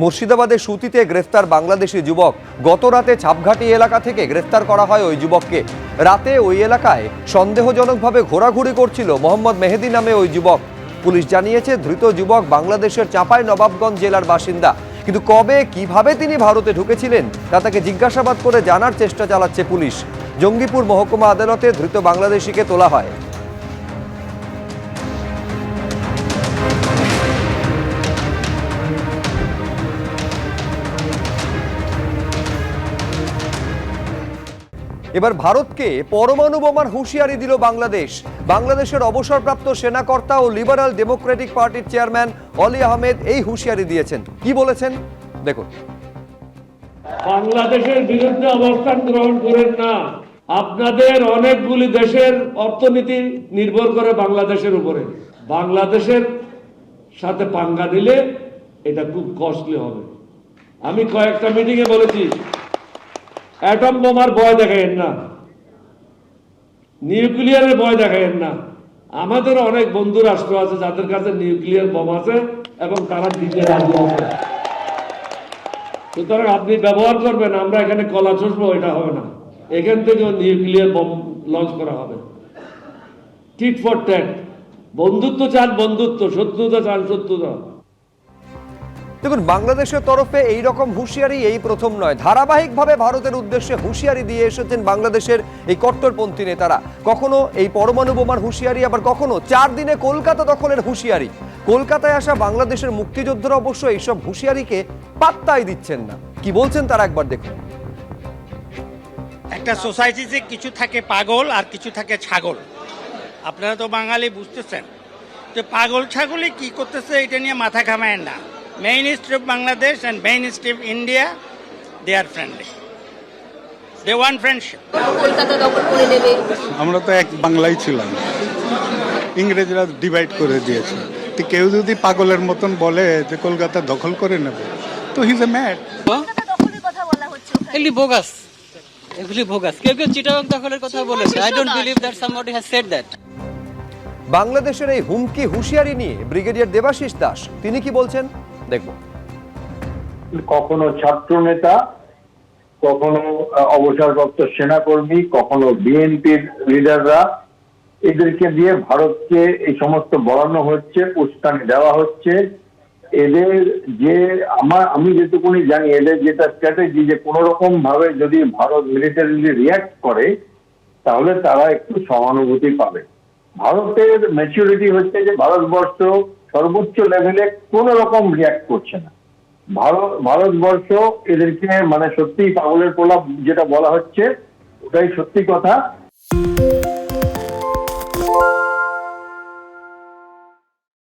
মুর্শিদাবাদের সুতিতে গ্রেফতার বাংলাদেশি যুবক। গত রাতে ছাপঘাটি এলাকা থেকে গ্রেফতার করা হয় ওই যুবককে। রাতে ওই এলাকায় সন্দেহজনকভাবে ঘোরাঘুরি করছিল মোহাম্মদ মেহেদি নামে ওই যুবক। পুলিশ জানিয়েছে, ধৃত যুবক বাংলাদেশের চাঁপাই নবাবগঞ্জ জেলার বাসিন্দা। কিন্তু কবে, কীভাবে তিনি ভারতে ঢুকেছিলেন, তা তাকে জিজ্ঞাসাবাদ করে জানার চেষ্টা চালাচ্ছে পুলিশ। জঙ্গিপুর মহকুমা আদালতে ধৃত বাংলাদেশিকে তোলা হয়। এবার ভারতকে পরমাণু বোমার হুঁশিয়ারি দিল বাংলাদেশ। বাংলাদেশের অবসরপ্রাপ্ত সেনাকর্তা ও লিবারাল ডেমোক্রেটিক পার্টির চেয়ারম্যান অলি আহমেদ এই হুঁশিয়ারি দিয়েছেন। কি বলেছেন? দেখুন। বাংলাদেশের বিরুদ্ধে অবস্থান গ্রহণ করেন না। আপনাদের অনেকগুলি দেশের অর্থনীতি নির্ভর করে বাংলাদেশের উপরে। বাংলাদেশের সাথে পাঙ্গা দিলে এটা খুব কস্টলি হবে। আমি কয়েকটা মিটিংয়ে বলেছি অ্যাটম বোমার ভয় দেখায়েন না। নিউক্লিয়ারের ভয় দেখায়েন না। আমাদের অনেক বন্ধু রাষ্ট্র আছে যাদের কাছে নিউক্লিয়ার বোম আছে এবং তারা দিতে রাজি আছে। সুতরাং আপনি ব্যবহার করবেন, আমরা এখানে কলা চষবো, এটা হবে না। এখান থেকে নিউক্লিয়ার বোম লঞ্চ করা হবে। টিট ফর ট্যাট বন্ধুত্ব চান বন্ধুত্ব, শত্রুতা চান শত্রুতা। দেখুন, বাংলাদেশের তরফে এই রকম হুঁশিয়ারি এই প্রথম নয়। ধারাবাহিকভাবে ভারতের উদ্দেশ্যে হুঁশিয়ারি দিয়ে এসেছেন বাংলাদেশের এই কট্টরপন্থী নেতারা। কখনো এই পরমাণু বোমার হুঁশিয়ারি, আবার কখনো চার দিনে কলকাতা দখলের হুঁশিয়ারি। কলকাতায় আসা বাংলাদেশের মুক্তিযোদ্ধারা অবশ্য এইসব হুঁশিয়ারিকে পাত্তাই দিচ্ছেন না। কি বলছেন তারা একবার দেখুন। একটা সোসাইটিতে কিছু থাকে পাগল আর কিছু থাকে ছাগল। আপনারা তো বাঙালি বুঝতেছেন। তো পাগল ছাগলে কি করতেছে, এটা নিয়ে মাথা ঘামায় না। Main stream Bangladesh and main stream India they are friendly they want friendship আমরা তো এক বাংলাই ছিলাম। ইংরেজরা ডিভাইড করে দিয়েছে। তো কেউ যদি পাগলের মতন বলে যে কলকাতা দখল করে নেবে তো হিজ এ ম্যাড ওখানে। এগুলি বোগাস এগুলি বোগাস কেউ কেউ চিটাগাং দখলের কথা বলেছে। I don't believe that somebody has said that বাংলাদেশের এই হুমকি হুঁশিয়ারি নিয়ে ব্রিগেডিয়ার দেবাশিস দাস তিনি কি বলছেন? দেখুন কখনো ছাত্র নেতা কখনো অবসরপ্রাপ্ত সেনাকর্মী, কখনো বিএনপির লিডাররা, এদেরকে দিয়ে ভারতকে এই সমস্ত বলানো হচ্ছে, উস্কানি দেওয়া হচ্ছে। এদের যে আমার, আমি যেটুকুনি জানি, এদের যেটা স্ট্র্যাটেজি যে কোনো রকম ভাবে যদি ভারত মিলিটারিলি রিয়াক্ট করে, তাহলে তারা একটু সহানুভূতি পাবে। ভারতের ম্যাচুরিটি হচ্ছে যে ভারতবর্ষ সর্বোচ্চ লেভেলে কোন রকম রিয়াক্ট করছে না। ভারত ভারতবর্ষ এদেরকে মানে সত্যি পাগলের প্রলাপ যেটা বলা হচ্ছে, ওটাই সত্যি কথা।